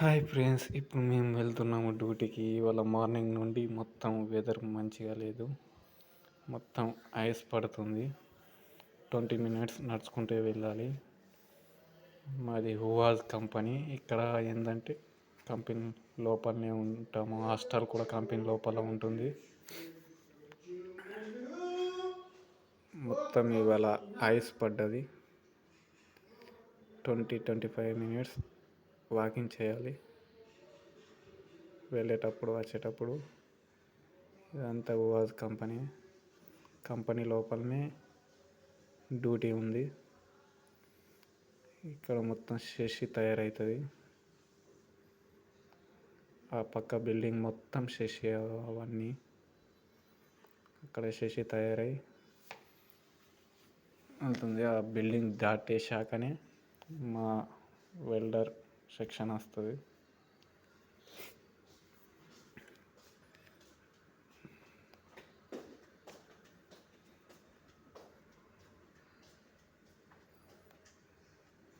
Hi friends ఇప్పుడు మేము వెళ్తున్నాము డ్యూటీకి. ఇవాళ మార్నింగ్ నుండి మొత్తం వెదర్ మంచిగా లేదు. మొత్తం ఐస్ పడుతుంది. ట్వంటీ మినిట్స్ నడుచుకుంటే వెళ్ళాలి. మాది హువాజ్ కంపెనీ. ఇక్కడ ఏంటంటే కంపెనీ లోపలనే ఉంటాము. హాస్టల్ కూడా కంపెనీ లోపల ఉంటుంది. మొత్తం ఇవాళ ఐస్ పడ్డది. Twenty twenty five minutes walking చేయాలి. వెళ్ళేటప్పుడు వచ్చేటప్పుడు ఇదంతా వాజ్ కంపెనీ. కంపెనీ లోపలనే డ్యూటీ ఉంది. ఇక్కడ మొత్తం శశి తయారవుతుంది ఆ పక్క బిల్డింగ్ మొత్తం శశి అవన్నీ అక్కడ శశి తయారై ఉంటుంది. ఆ బిల్డింగ్ దాటేశాకనే మా వెల్డర్ శిక్షణ వస్తుంది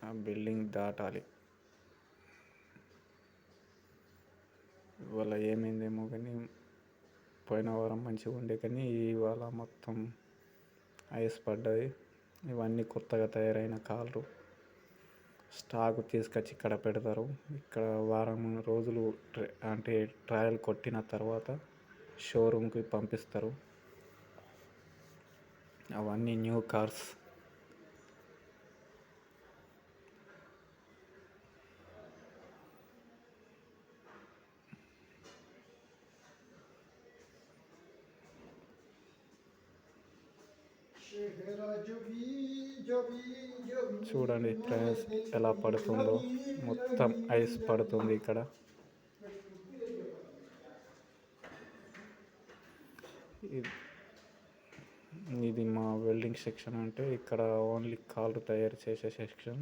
ఆ బిల్డింగ్ దాటాలి. ఇవాళ ఏమైందేమో కానీ పోయిన వారం మంచిగా ఉండే కానీ ఇవాళ మొత్తం ఐస్ పడ్డది. ఇవన్నీ కొత్తగా తయారైన కార్లు స్టాక్ తీసుకొచ్చి ఇక్కడ పెడతారు. ఇక్కడ వారం రోజులు అంటే ట్రయల్ కొట్టిన తర్వాత షోరూమ్కి పంపిస్తారు. అవన్నీ న్యూ కార్స్. చూడండి ఫ్రెండ్స్ ఎలా పడుతుందో. మొత్తం ఐస్ పడుతుంది ఇక్కడ. ఇది మా వెల్డింగ్ సెక్షన్ అంటే ఇక్కడ ఓన్లీ కాళ్ళు తయారు చేసే సెక్షన్.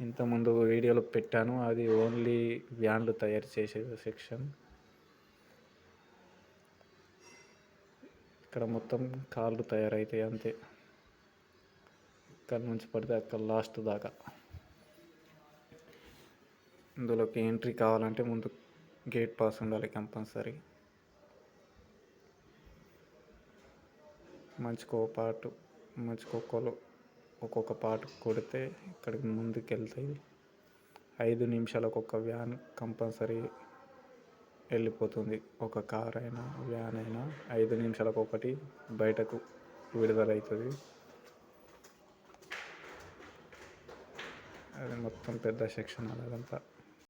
ఇంతకుముందు వీడియోలో పెట్టాను అది ఓన్లీ వ్యాన్లు తయారు చేసే సెక్షన్. ఇక్కడ మొత్తం కాళ్ళు తయారవుతాయి అంతే. ఇక్కడ నుంచి పడితే అక్కడ లాస్ట్ దాకా. ఇందులోకి ఎంట్రీ కావాలంటే ముందు గేట్ పాస్ ఉండాలి కంపల్సరీ. మంచికో పాటు మంచికొక్కలు ఒక్కొక్క పాటు కొడితే ఇక్కడికి ముందుకు వెళ్తాయి ఐదు నిమిషాలకు ఒక వ్యాన్ కంపల్సరీ వెళ్ళిపోతుంది. ఒక కార్ అయినా వ్యాన్ అయినా ఐదు నిమిషాలకు ఒకటి బయటకు విడుదలవుతుంది అది మొత్తం పెద్ద సెక్షన్ అదంతా.